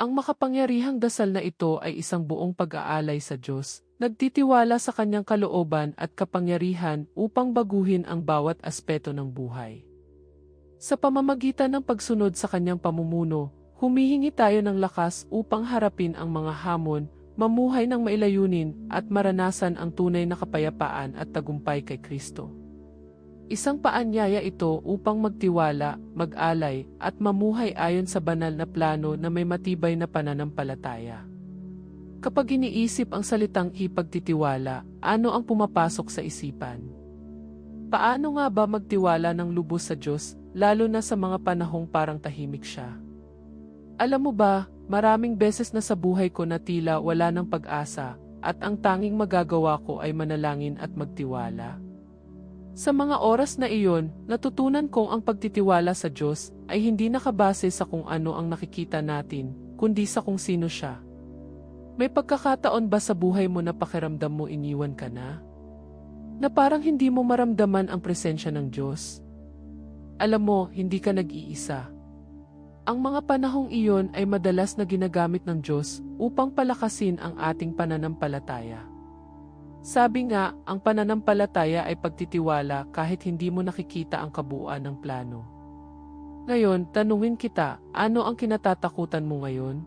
Ang makapangyarihang dasal na ito ay isang buong pag-aalay sa Diyos, nagtitiwala sa kanyang kalooban at kapangyarihan upang baguhin ang bawat aspeto ng buhay. Sa pamamagitan ng pagsunod sa kanyang pamumuno, humihingi tayo ng lakas upang harapin ang mga hamon, mamuhay ng mailayunin at maranasan ang tunay na kapayapaan at tagumpay kay Kristo. Isang paanyaya ito upang magtiwala, mag-alay, at mamuhay ayon sa banal na plano na may matibay na pananampalataya. Kapag iniisip ang salitang ipagtitiwala, ano ang pumapasok sa isipan? Paano nga ba magtiwala ng lubos sa Diyos, lalo na sa mga panahong parang tahimik siya? Alam mo ba, maraming beses na sa buhay ko na tila wala ng pag-asa, at ang tanging magagawa ko ay manalangin at magtiwala. Sa mga oras na iyon, natutunan kong ang pagtitiwala sa Diyos ay hindi nakabase sa kung ano ang nakikita natin, kundi sa kung sino siya. May pagkakataon ba sa buhay mo na pakiramdam mo iniwan ka na? Na parang hindi mo maramdaman ang presensya ng Diyos? Alam mo, hindi ka nag-iisa. Ang mga panahong iyon ay madalas na ginagamit ng Diyos upang palakasin ang ating pananampalataya. Sabi nga, ang pananampalataya ay pagtitiwala kahit hindi mo nakikita ang kabuuan ng plano. Ngayon, tanungin kita, ano ang kinatatakutan mo ngayon?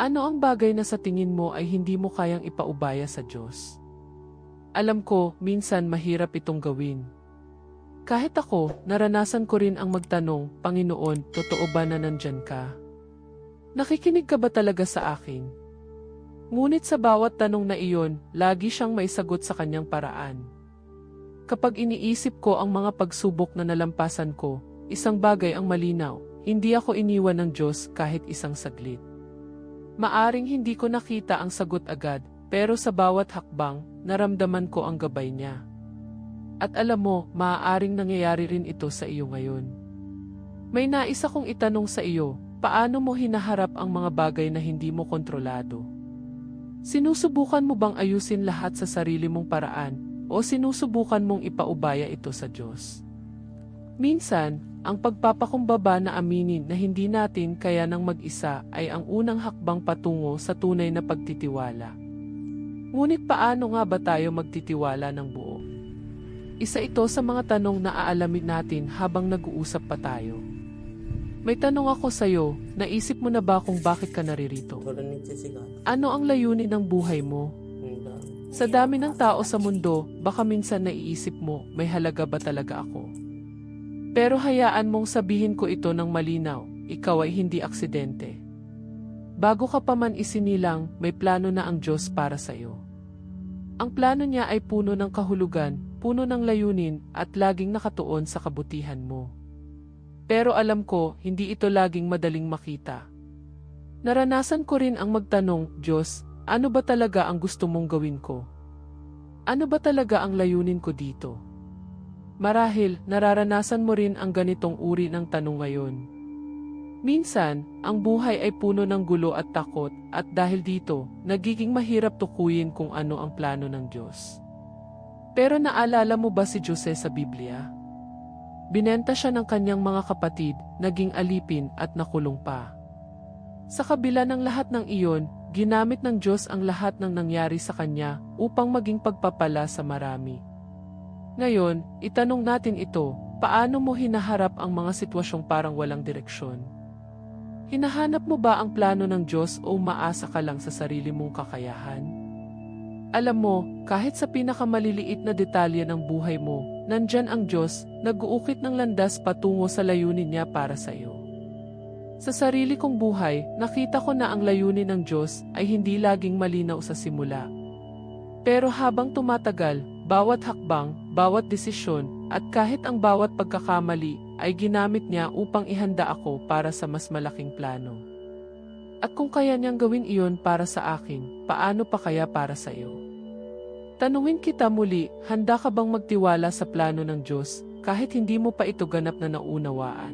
Ano ang bagay na sa tingin mo ay hindi mo kayang ipaubaya sa Diyos? Alam ko, minsan mahirap itong gawin. Kahit ako, naranasan ko rin ang magtanong, Panginoon, totoo ba na nandyan ka? Nakikinig ka ba talaga sa akin? Ngunit sa bawat tanong na iyon, lagi siyang may sagot sa kanyang paraan. Kapag iniisip ko ang mga pagsubok na nalampasan ko, isang bagay ang malinaw, hindi ako iniwan ng Diyos kahit isang saglit. Maaring hindi ko nakita ang sagot agad, pero sa bawat hakbang, naramdaman ko ang gabay niya. At alam mo, maaaring nangyayari rin ito sa iyo ngayon. May nais akong itanong sa iyo, paano mo hinaharap ang mga bagay na hindi mo kontrolado? Sinusubukan mo bang ayusin lahat sa sarili mong paraan o sinusubukan mong ipaubaya ito sa Diyos? Minsan, ang pagpapakumbaba na aminin na hindi natin kaya ng mag-isa ay ang unang hakbang patungo sa tunay na pagtitiwala. Ngunit paano nga ba tayo magtitiwala ng buo? Isa ito sa mga tanong na aalamin natin habang nag-uusap pa tayo. May tanong ako sa iyo, naisip mo na ba kung bakit ka naririto? Ano ang layunin ng buhay mo? Sa dami ng tao sa mundo, baka minsan naiisip mo, may halaga ba talaga ako? Pero hayaan mong sabihin ko ito ng malinaw, ikaw ay hindi aksidente. Bago ka pa man isinilang, may plano na ang Diyos para sa iyo. Ang plano niya ay puno ng kahulugan, puno ng layunin, at laging nakatuon sa kabutihan mo. Pero alam ko, hindi ito laging madaling makita. Naranasan ko rin ang magtanong, Diyos, ano ba talaga ang gusto mong gawin ko? Ano ba talaga ang layunin ko dito? Marahil, nararanasan mo rin ang ganitong uri ng tanong ngayon. Minsan, ang buhay ay puno ng gulo at takot, at dahil dito, nagiging mahirap tukuyin kung ano ang plano ng Diyos. Pero naalala mo ba si Jose sa Biblia? Binenta siya ng kanyang mga kapatid, naging alipin at nakulong pa. Sa kabila ng lahat ng iyon, ginamit ng Diyos ang lahat ng nangyari sa kanya upang maging pagpapala sa marami. Ngayon, itanong natin ito, paano mo hinaharap ang mga sitwasyong parang walang direksyon? Hinahanap mo ba ang plano ng Diyos o umaasa ka lang sa sarili mong kakayahan? Alam mo, kahit sa pinakamaliliit na detalye ng buhay mo, nandyan ang Diyos, nag-uukit ng landas patungo sa layunin niya para sa iyo. Sa sarili kong buhay, nakita ko na ang layunin ng Diyos ay hindi laging malinaw sa simula. Pero habang tumatagal, bawat hakbang, bawat desisyon, at kahit ang bawat pagkakamali ay ginamit niya upang ihanda ako para sa mas malaking plano. At kung kaya niyang gawin iyon para sa akin, paano pa kaya para sa iyo? Tanungin kita muli, handa ka bang magtiwala sa plano ng Diyos kahit hindi mo pa ito ganap na naunawaan?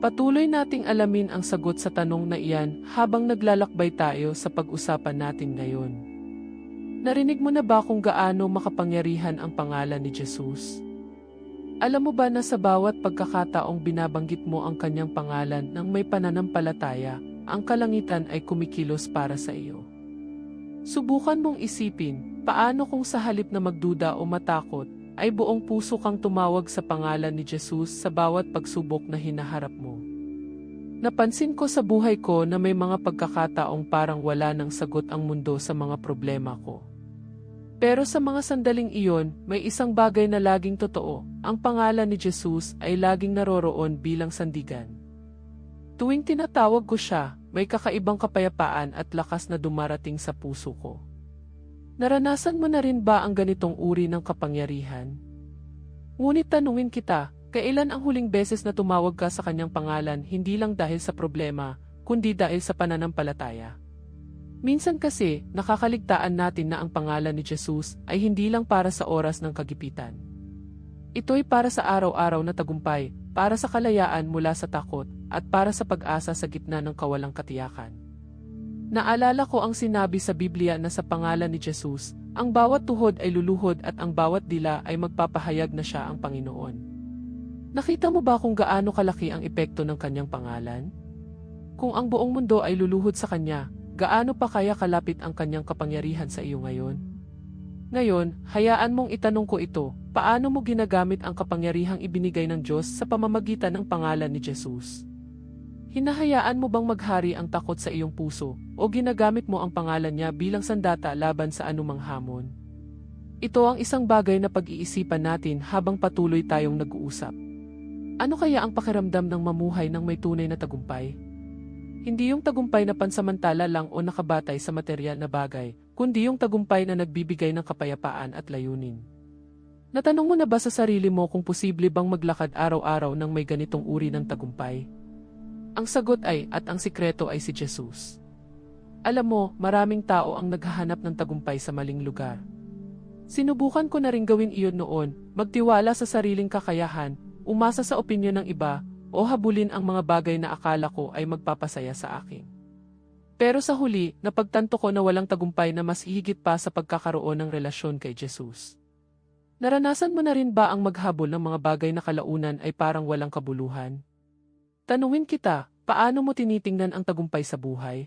Patuloy nating alamin ang sagot sa tanong na iyan habang naglalakbay tayo sa pag-usapan natin ngayon. Narinig mo na ba kung gaano makapangyarihan ang pangalan ni Jesus? Alam mo ba na sa bawat pagkakataong binabanggit mo ang kanyang pangalan ng may pananampalataya, ang kalangitan ay kumikilos para sa iyo. Subukan mong isipin, paano kung sa halip na magduda o matakot, ay buong puso kang tumawag sa pangalan ni Jesus sa bawat pagsubok na hinaharap mo. Napansin ko sa buhay ko na may mga pagkakataong parang wala ng sagot ang mundo sa mga problema ko. Pero sa mga sandaling iyon, may isang bagay na laging totoo, ang pangalan ni Jesus ay laging naroroon bilang sandigan. Tuwing tinatawag ko siya, may kakaibang kapayapaan at lakas na dumarating sa puso ko. Naranasan mo na rin ba ang ganitong uri ng kapangyarihan? Ngunit tanungin kita, kailan ang huling beses na tumawag ka sa kanyang pangalan hindi lang dahil sa problema, kundi dahil sa pananampalataya? Minsan kasi, nakakaligtaan natin na ang pangalan ni Jesus ay hindi lang para sa oras ng kagipitan. Ito'y para sa araw-araw na tagumpay, para sa kalayaan mula sa takot, at para sa pag-asa sa gitna ng kawalang katiyakan. Naalala ko ang sinabi sa Biblia na sa pangalan ni Jesus, ang bawat tuhod ay luluhod at ang bawat dila ay magpapahayag na siya ang Panginoon. Nakita mo ba kung gaano kalaki ang epekto ng kanyang pangalan? Kung ang buong mundo ay luluhod sa kanya, gaano pa kaya kalapit ang kanyang kapangyarihan sa iyo ngayon? Ngayon, hayaan mong itanong ko ito, paano mo ginagamit ang kapangyarihang ibinigay ng Diyos sa pamamagitan ng pangalan ni Jesus? Hinahayaan mo bang maghari ang takot sa iyong puso o ginagamit mo ang pangalan niya bilang sandata laban sa anumang hamon? Ito ang isang bagay na pag-iisipan natin habang patuloy tayong nag-uusap. Ano kaya ang pakiramdam ng mamuhay ng may tunay na tagumpay? Hindi yung tagumpay na pansamantala lang o nakabatay sa material na bagay, kundi yung tagumpay na nagbibigay ng kapayapaan at layunin. Natanong mo na ba sa sarili mo kung posible bang maglakad araw-araw ng may ganitong uri ng tagumpay? Ang sagot ay, at ang sikreto ay si Jesus. Alam mo, maraming tao ang naghahanap ng tagumpay sa maling lugar. Sinubukan ko na rin gawin iyon noon, magtiwala sa sariling kakayahan, umasa sa opinyon ng iba, o habulin ang mga bagay na akala ko ay magpapasaya sa akin. Pero sa huli, napagtanto ko na walang tagumpay na mas higit pa sa pagkakaroon ng relasyon kay Jesus. Naranasan mo na rin ba ang maghabol ng mga bagay na kalaunan ay parang walang kabuluhan? Tanungin kita, paano mo tinitingnan ang tagumpay sa buhay?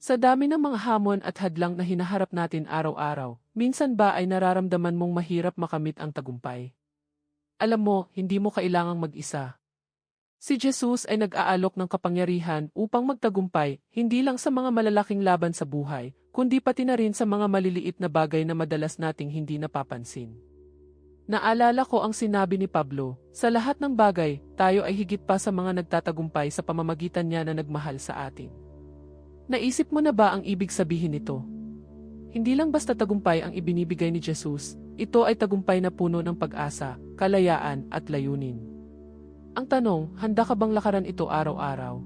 Sa dami ng mga hamon at hadlang na hinaharap natin araw-araw, minsan ba ay nararamdaman mong mahirap makamit ang tagumpay? Alam mo, hindi mo kailangang mag-isa. Si Jesus ay nag-aalok ng kapangyarihan upang magtagumpay, hindi lang sa mga malalaking laban sa buhay, kundi pati na rin sa mga maliliit na bagay na madalas nating hindi napapansin. Naalala ko ang sinabi ni Pablo, sa lahat ng bagay, tayo ay higit pa sa mga nagtatagumpay sa pamamagitan niya na nagmahal sa atin. Naisip mo na ba ang ibig sabihin nito? Hindi lang basta tagumpay ang ibinibigay ni Jesus, ito ay tagumpay na puno ng pag-asa, kalayaan at layunin. Ang tanong, handa ka bang lakaran ito araw-araw?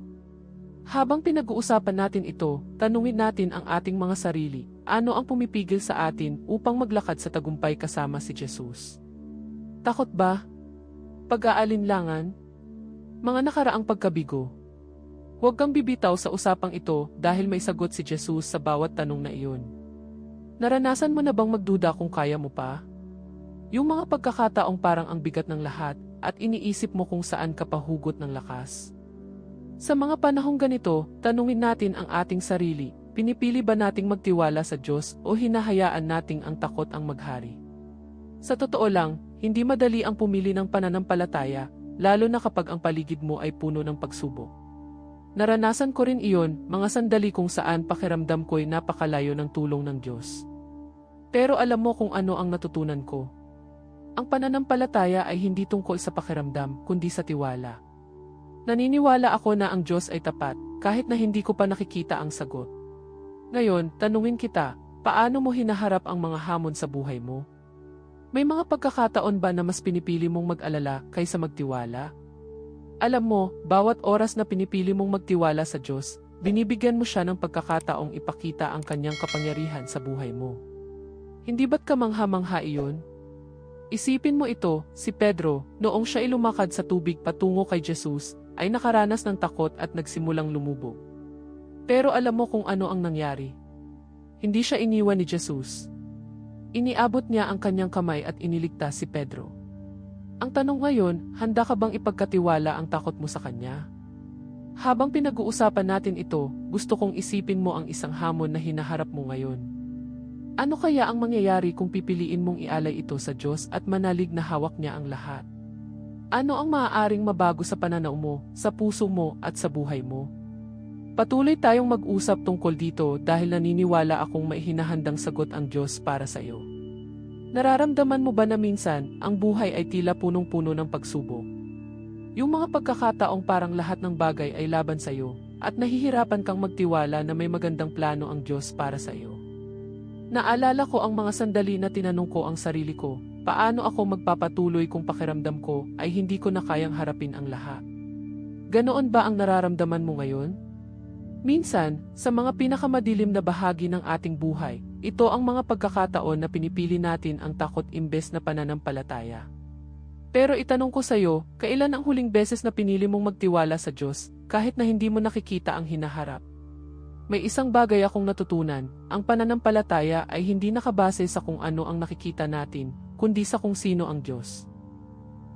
Habang pinag-uusapan natin ito, tanungin natin ang ating mga sarili, ano ang pumipigil sa atin upang maglakad sa tagumpay kasama si Jesus? Takot ba? Pag-aalinlangan? Mga nakaraang pagkabigo. Huwag kang bibitaw sa usapang ito dahil may sagot si Jesus sa bawat tanong na iyon. Naranasan mo na bang magduda kung kaya mo pa? Yung mga pagkakataong parang ang bigat ng lahat at iniisip mo kung saan ka pahugot ng lakas. Sa mga panahong ganito, tanungin natin ang ating sarili, pinipili ba nating magtiwala sa Diyos o hinahayaan nating ang takot ang maghari? Sa totoo lang, hindi madali ang pumili ng pananampalataya, lalo na kapag ang paligid mo ay puno ng pagsubok. Naranasan ko rin iyon, mga sandali kung saan pakiramdam ko'y napakalayo ng tulong ng Diyos. Pero alam mo kung ano ang natutunan ko. Ang pananampalataya ay hindi tungkol sa pakiramdam, kundi sa tiwala. Naniniwala ako na ang Diyos ay tapat, kahit na hindi ko pa nakikita ang sagot. Ngayon, tanungin kita, paano mo hinaharap ang mga hamon sa buhay mo? May mga pagkakataon ba na mas pinipili mong mag-alala kaysa magtiwala? Alam mo, bawat oras na pinipili mong magtiwala sa Diyos, binibigyan mo siya ng pagkakataong ipakita ang kanyang kapangyarihan sa buhay mo. Hindi ba't kamangha-mangha iyon? Isipin mo ito, si Pedro, noong siya ilumakad sa tubig patungo kay Jesus, ay nakaranas ng takot at nagsimulang lumubog. Pero alam mo kung ano ang nangyari. Hindi siya iniwan ni Jesus. Iniabot niya ang kanyang kamay at iniligtas si Pedro. Ang tanong ngayon, handa ka bang ipagkatiwala ang takot mo sa kanya? Habang pinag-uusapan natin ito, gusto kong isipin mo ang isang hamon na hinaharap mo ngayon. Ano kaya ang mangyayari kung pipiliin mong ialay ito sa Diyos at manalig na hawak niya ang lahat? Ano ang maaaring mabago sa pananaw mo, sa puso mo at sa buhay mo? Patuloy tayong mag-usap tungkol dito dahil naniniwala akong may hinahandang sagot ang Diyos para sa iyo. Nararamdaman mo ba na minsan, ang buhay ay tila punong-puno ng pagsubok? Yung mga pagkakataong parang lahat ng bagay ay laban sa iyo, at nahihirapan kang magtiwala na may magandang plano ang Diyos para sa iyo. Naalala ko ang mga sandali na tinanong ko ang sarili ko, paano ako magpapatuloy kung pakiramdam ko ay hindi ko na kayang harapin ang lahat? Ganoon ba ang nararamdaman mo ngayon? Minsan, sa mga pinakamadilim na bahagi ng ating buhay, ito ang mga pagkakataon na pinipili natin ang takot imbes na pananampalataya. Pero itanong ko sa iyo, kailan ang huling beses na pinili mong magtiwala sa Diyos, kahit na hindi mo nakikita ang hinaharap? May isang bagay akong natutunan, ang pananampalataya ay hindi nakabase sa kung ano ang nakikita natin, kundi sa kung sino ang Diyos.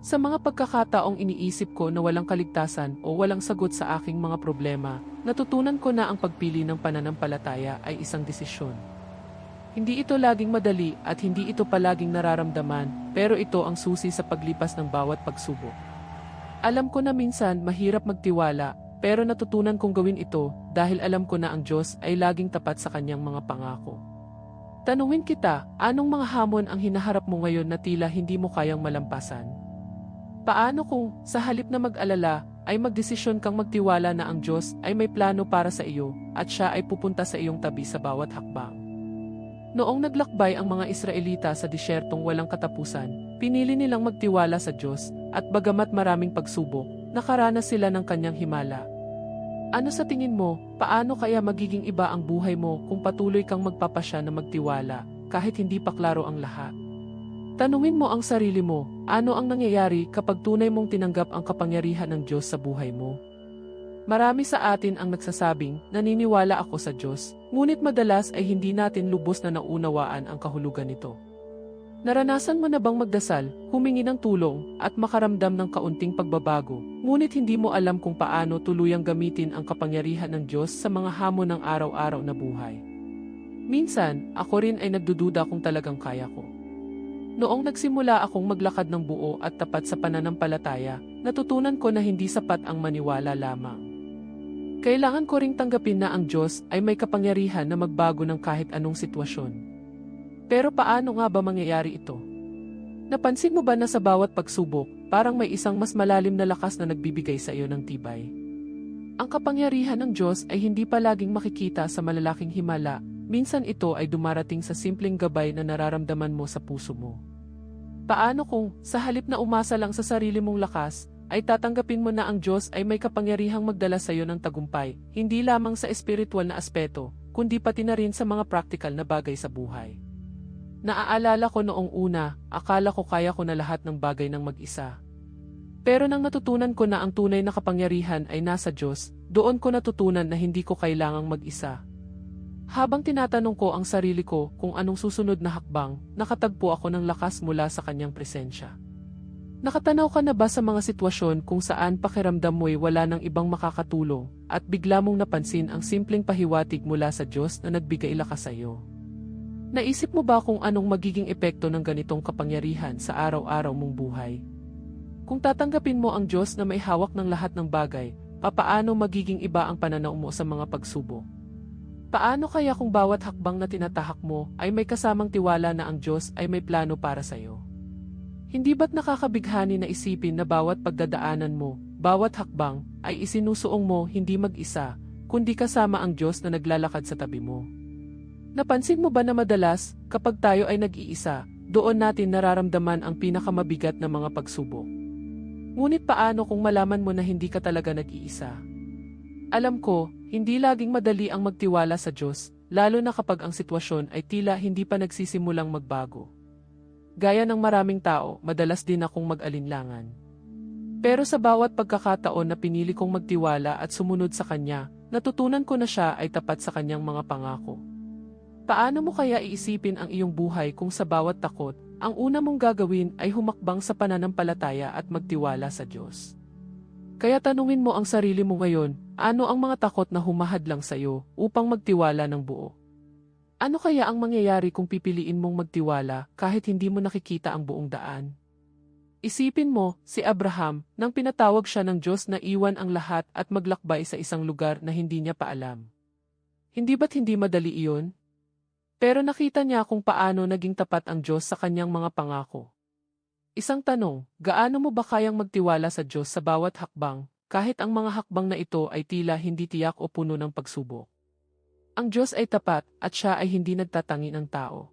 Sa mga pagkakataong iniisip ko na walang kaligtasan o walang sagot sa aking mga problema, natutunan ko na ang pagpili ng pananampalataya ay isang desisyon. Hindi ito laging madali at hindi ito palaging nararamdaman, pero ito ang susi sa paglipas ng bawat pagsubok. Alam ko na minsan mahirap magtiwala, pero natutunan kong gawin ito dahil alam ko na ang Diyos ay laging tapat sa kanyang mga pangako. Tanungin kita, anong mga hamon ang hinaharap mo ngayon na tila hindi mo kayang malampasan? Paano kung, sa halip na mag-alala, ay magdesisyon kang magtiwala na ang Diyos ay may plano para sa iyo at siya ay pupunta sa iyong tabi sa bawat hakbang? Noong naglakbay ang mga Israelita sa disyertong walang katapusan, pinili nilang magtiwala sa Diyos, at bagamat maraming pagsubok, nakaranas sila ng kanyang himala. Ano sa tingin mo, paano kaya magiging iba ang buhay mo kung patuloy kang magpapasya na magtiwala, kahit hindi pa klaro ang lahat? Tanungin mo ang sarili mo, ano ang nangyayari kapag tunay mong tinanggap ang kapangyarihan ng Diyos sa buhay mo? Marami sa atin ang nagsasabing, naniniwala ako sa Diyos, ngunit madalas ay hindi natin lubos na naunawaan ang kahulugan nito. Naranasan mo na bang magdasal, humingi ng tulong, at makaramdam ng kaunting pagbabago, ngunit hindi mo alam kung paano tuluyang gamitin ang kapangyarihan ng Diyos sa mga hamon ng araw-araw na buhay? Minsan, ako rin ay nagdududa kung talagang kaya ko. Noong nagsimula akong maglakad ng buo at tapat sa pananampalataya, natutunan ko na hindi sapat ang maniwala lamang. Kailangan ko ring tanggapin na ang Diyos ay may kapangyarihan na magbago ng kahit anong sitwasyon. Pero paano nga ba mangyayari ito? Napansin mo ba na sa bawat pagsubok, parang may isang mas malalim na lakas na nagbibigay sa iyo ng tibay? Ang kapangyarihan ng Diyos ay hindi palaging makikita sa malalaking himala, minsan ito ay dumarating sa simpleng gabay na nararamdaman mo sa puso mo. Paano kung, sa halip na umasa lang sa sarili mong lakas, ay tatanggapin mo na ang Diyos ay may kapangyarihang magdala sa iyo ng tagumpay, hindi lamang sa espiritual na aspeto, kundi pati na rin sa mga praktikal na bagay sa buhay. Naaalala ko noong una, akala ko kaya ko na lahat ng bagay ng mag-isa. Pero nang natutunan ko na ang tunay na kapangyarihan ay nasa Diyos, doon ko natutunan na hindi ko kailangang mag-isa. Habang tinatanong ko ang sarili ko kung anong susunod na hakbang, nakatagpo ako ng lakas mula sa kanyang presensya. Nakatanaw ka na ba sa mga sitwasyon kung saan pakiramdam mo'y wala ng ibang makakatulong at bigla mong napansin ang simpleng pahiwatig mula sa Diyos na nagbigay lakas sa iyo? Naisip mo ba kung anong magiging epekto ng ganitong kapangyarihan sa araw-araw mong buhay? Kung tatanggapin mo ang Diyos na may hawak ng lahat ng bagay, papaano magiging iba ang pananaw mo sa mga pagsubok? Paano kaya kung bawat hakbang na tinatahak mo ay may kasamang tiwala na ang Diyos ay may plano para sa iyo? Hindi ba't nakakabighani na isipin na bawat pagdadaanan mo, bawat hakbang, ay isinusuong mo hindi mag-isa, kundi kasama ang Diyos na naglalakad sa tabi mo? Napansin mo ba na madalas, kapag tayo ay nag-iisa, doon natin nararamdaman ang pinakamabigat na mga pagsubok? Ngunit paano kung malaman mo na hindi ka talaga nag-iisa? Alam ko, hindi laging madali ang magtiwala sa Diyos, lalo na kapag ang sitwasyon ay tila hindi pa nagsisimulang magbago. Gaya ng maraming tao, madalas din akong mag-alinlangan. Pero sa bawat pagkakataon na pinili kong magtiwala at sumunod sa Kanya, natutunan ko na siya ay tapat sa Kanyang mga pangako. Paano mo kaya iisipin ang iyong buhay kung sa bawat takot, ang una mong gagawin ay humakbang sa pananampalataya at magtiwala sa Diyos? Kaya tanungin mo ang sarili mo ngayon, ano ang mga takot na humahadlang sa'yo upang magtiwala ng buo? Ano kaya ang mangyayari kung pipiliin mong magtiwala kahit hindi mo nakikita ang buong daan? Isipin mo, si Abraham, nang pinatawag siya ng Diyos na iwan ang lahat at maglakbay sa isang lugar na hindi niya paalam. Hindi ba't hindi madali iyon? Pero nakita niya kung paano naging tapat ang Diyos sa kanyang mga pangako. Isang tanong, gaano mo ba kayang magtiwala sa Diyos sa bawat hakbang, kahit ang mga hakbang na ito ay tila hindi tiyak o puno ng pagsubok? Ang Diyos ay tapat at siya ay hindi nagtatangi ng tao.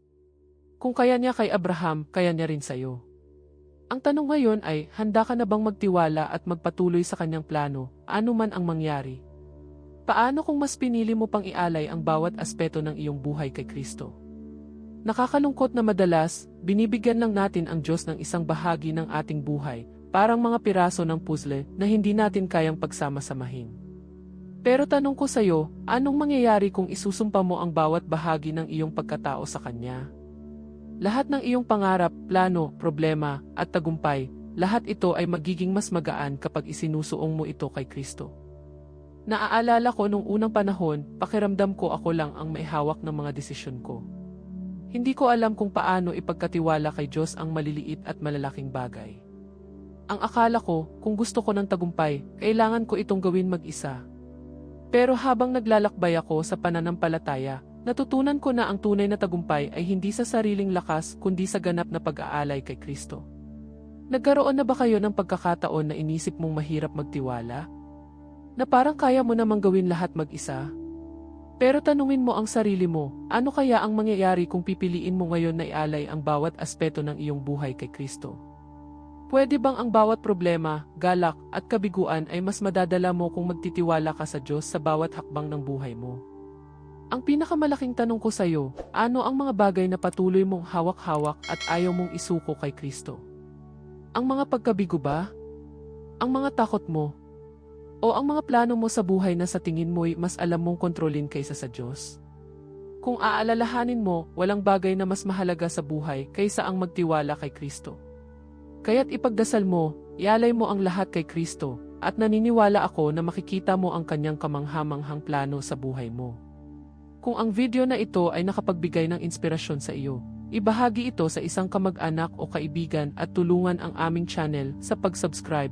Kung kaya niya kay Abraham, kaya niya rin sa'yo. Ang tanong ngayon ay, handa ka na bang magtiwala at magpatuloy sa kanyang plano, ano man ang mangyari? Paano kung mas pinili mo pang ialay ang bawat aspeto ng iyong buhay kay Kristo? Nakakalungkot na madalas, binibigyan lang natin ang Diyos ng isang bahagi ng ating buhay, parang mga piraso ng puzzle na hindi natin kayang pagsama-samahin. Pero tanong ko sa iyo, anong mangyayari kung isusumpa mo ang bawat bahagi ng iyong pagkatao sa Kanya? Lahat ng iyong pangarap, plano, problema, at tagumpay, lahat ito ay magiging mas magaan kapag isinusuong mo ito kay Kristo. Naaalala ko nung unang panahon, pakiramdam ko ako lang ang may hawak ng mga desisyon ko. Hindi ko alam kung paano ipagkatiwala kay Diyos ang maliliit at malalaking bagay. Ang akala ko, kung gusto ko ng tagumpay, kailangan ko itong gawin mag-isa. Pero habang naglalakbay ako sa pananampalataya, natutunan ko na ang tunay na tagumpay ay hindi sa sariling lakas kundi sa ganap na pag-aalay kay Kristo. Nagkaroon na ba kayo ng pagkakataon na inisip mong mahirap magtiwala? Na parang kaya mo namang gawin lahat mag-isa? Pero tanungin mo ang sarili mo, ano kaya ang mangyayari kung pipiliin mo ngayon na ialay ang bawat aspeto ng iyong buhay kay Kristo? Pwede bang ang bawat problema, galak, at kabiguan ay mas madadala mo kung magtitiwala ka sa Diyos sa bawat hakbang ng buhay mo? Ang pinakamalaking tanong ko sa iyo, ano ang mga bagay na patuloy mong hawak-hawak at ayaw mong isuko kay Kristo? Ang mga pagkabigo ba? Ang mga takot mo? O ang mga plano mo sa buhay na sa tingin mo'y mas alam mong kontrolin kaysa sa Diyos? Kung aalalahanin mo, walang bagay na mas mahalaga sa buhay kaysa ang magtiwala kay Kristo. Kaya't ipagdasal mo, ialay mo ang lahat kay Kristo, at naniniwala ako na makikita mo ang kanyang kamanghamanghang plano sa buhay mo. Kung ang video na ito ay nakapagbigay ng inspirasyon sa iyo, ibahagi ito sa isang kamag-anak o kaibigan at tulungan ang aming channel sa pag-subscribe